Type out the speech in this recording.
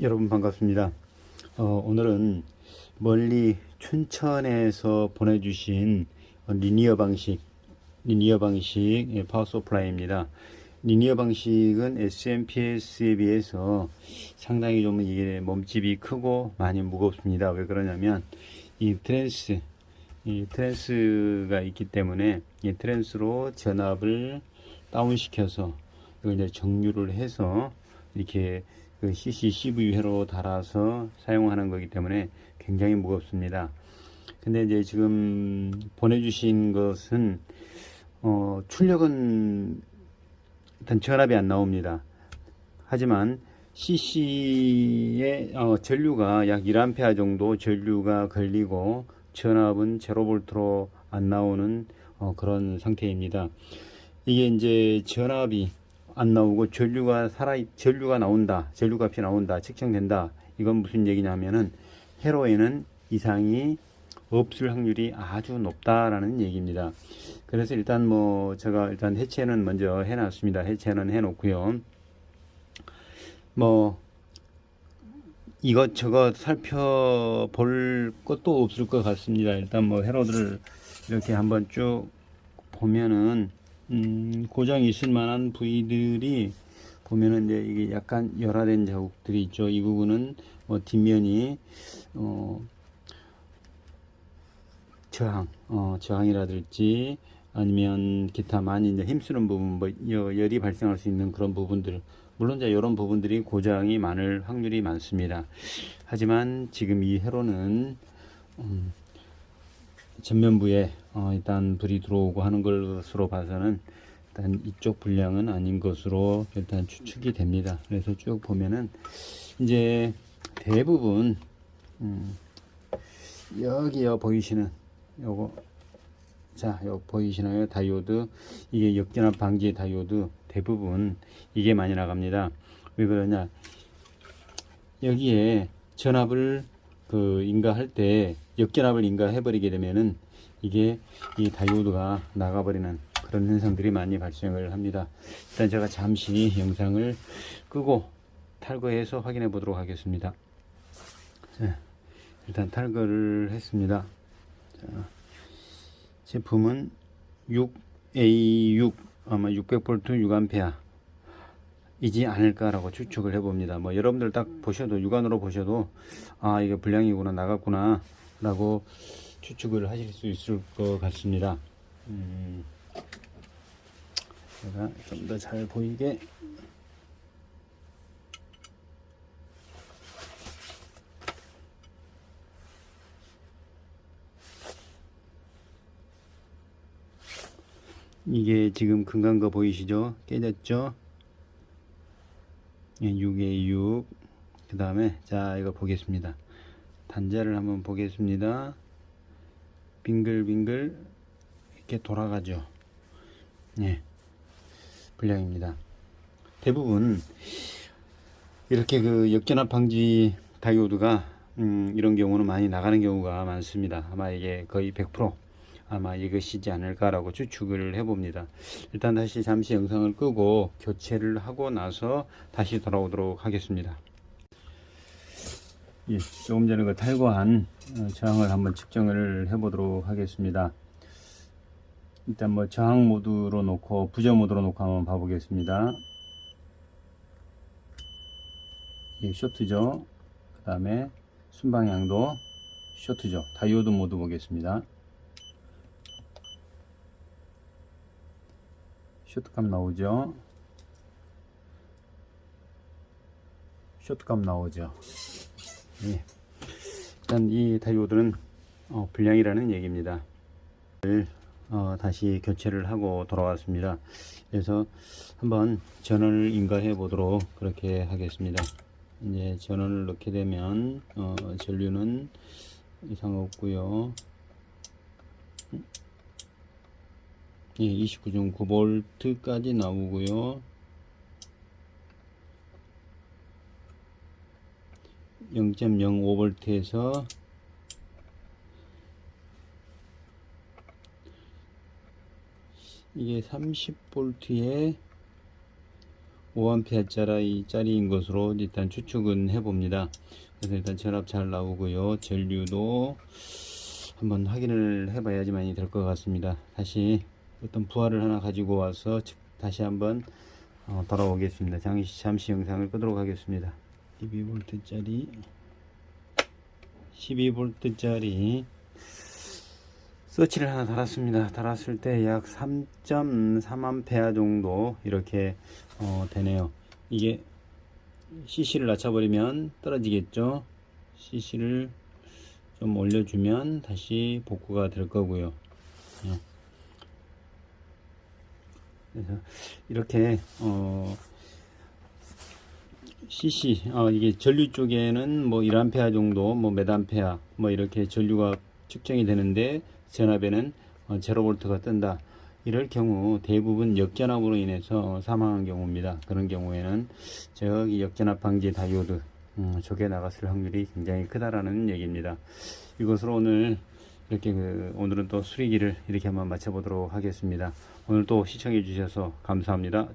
여러분 반갑습니다. 어, 오늘은 멀리 춘천에서 보내주신 리니어 방식, 리니어 방식 예, 파워 서플라이입니다. 리니어 방식은 SMPS에 비해서 상당히 좀 이게 몸집이 크고 많이 무겁습니다. 왜 그러냐면 이 트랜스, 이 트랜스가 있기 때문에 이 트랜스로 전압을 다운시켜서 이걸 이제 정류를 해서 이렇게 그 CC CV 회로 달아서 사용하는 거기 때문에 굉장히 무겁습니다. 근데 이제 지금 보내주신 것은 어, 출력은 일단 전압이 안 나옵니다. 하지만 CC의 어, 전류가 약 1A 정도 전류가 걸리고 전압은 0V로 안 나오는 어, 그런 상태입니다. 이게 이제 전압이 안 나오고 전류가 살아 전류가 나온다 전류 값이 나온다 측정된다. 이건 무슨 얘기냐면은 회로에는 이상이 없을 확률이 아주 높다라는 얘기입니다. 그래서 일단 뭐 제가 일단 해체는 먼저 해놨습니다. 해체는 해놓고요. 뭐 이것저것 살펴볼 것도 없을 것 같습니다. 일단 뭐 회로들을 이렇게 한번 쭉 보면은 음, 고장이 있을 만한 부위들이 보면은 이제 이게 약간 열화된 자국들이 있죠. 이 부분은 뭐 뒷면이 어, 저항, 어, 저항이라든지 아니면 기타 많이 이제 힘쓰는 부분, 뭐 여- 열이 발생할 수 있는 그런 부분들. 물론 이제 이런 부분들이 고장이 많을 확률이 많습니다. 하지만 지금 이 회로는 음, 전면부에 어, 일단 불이 들어오고 하는 것으로 봐서는 일단 이쪽 분량은 아닌 것으로 일단 추측이 됩니다. 그래서 쭉 보면은 이제 대부분 음, 여기요 보이시는 요거 자, 요 보이시나요? 다이오드 이게 역전압 방지 다이오드 대부분 이게 많이 나갑니다. 왜 그러냐? 여기에 전압을 그 인가할 때 역전압을 인가해 버리게 되면은 이게 이 다이오드가 나가버리는 그런 현상들이 많이 발생을 합니다. 일단 제가 잠시 영상을 끄고 탈거해서 확인해 보도록 하겠습니다. 자, 일단 탈거를 했습니다. 자, 제품은 6A6 아마 600V 6A 이지 않을까라고 추측을 해봅니다. 뭐 여러분들 딱 보셔도 육안으로 보셔도 아 이게 불량이구나 나갔구나 라고 추측을 하실 수 있을 것 같습니다. 음, 제가 좀 더 잘 보이게 이게 지금 금간 거 보이시죠? 깨졌죠? 예, 6에 6. 그 다음에, 자, 이거 보겠습니다. 단자를 한번 보겠습니다. 빙글빙글 이렇게 돌아가죠. 예. 불량입니다. 대부분 이렇게 그 역전압 방지 다이오드가 음, 이런 경우는 많이 나가는 경우가 많습니다. 아마 이게 거의 100% 아마 이것이지 않을까라고 추측을 해봅니다. 일단 다시 잠시 영상을 끄고 교체를 하고 나서 다시 돌아오도록 하겠습니다. 예, 조금 전에 그 탈거한 어, 저항을 한번 측정을 해 보도록 하겠습니다. 일단 뭐 저항 모드로 놓고 부저 모드로 놓고 한번 봐 보겠습니다. 예, 쇼트죠. 그 다음에 순방향도 쇼트죠. 다이오드 모드 보겠습니다. 쇼트값 나오죠. 쇼트값 나오죠. 예. 일단 이 다이오드는 어, 불량이라는 얘기입니다. 어, 다시 교체를 하고 돌아왔습니다. 그래서 한번 전원을 인가해 보도록 그렇게 하겠습니다. 이제 전원을 넣게 되면 어, 전류는 이상 없고요. 예, 29.9V까지 나오고요. 0.05V에서 이게 30V에 5A 짜리인 것으로 일단 추측은 해봅니다. 그래서 일단 전압 잘 나오고요. 전류도 한번 확인을 해봐야지만이 될 것 같습니다. 다시 어떤 부하를 하나 가지고 와서 즉- 다시 한번 어, 돌아오겠습니다. 잠시, 잠시 영상을 끄도록 하겠습니다. 12V짜리 12V짜리 서치를 하나 달았습니다. 달았을 때 약 3.3A 정도 이렇게 어, 되네요. 이게 CC를 낮춰버리면 떨어지겠죠. CC를 좀 올려주면 다시 복구가 될 거고요. 예. 그래서 이렇게 어, CC 어, 이게 전류 쪽에는 뭐 1A 정도 뭐 몇암페아 뭐 이렇게 전류가 측정이 되는데 전압에는 어, 0볼트가 뜬다. 이럴 경우 대부분 역전압으로 인해서 사망한 경우입니다. 그런 경우에는 저기 역전압 방지 다이오드 음, 저게 나갔을 확률이 굉장히 크다라는 얘기입니다. 이것으로 오늘 이렇게 그 오늘은 또 수리기를 이렇게 한번 마쳐보도록 하겠습니다. 오늘 또 시청해 주셔서 감사합니다.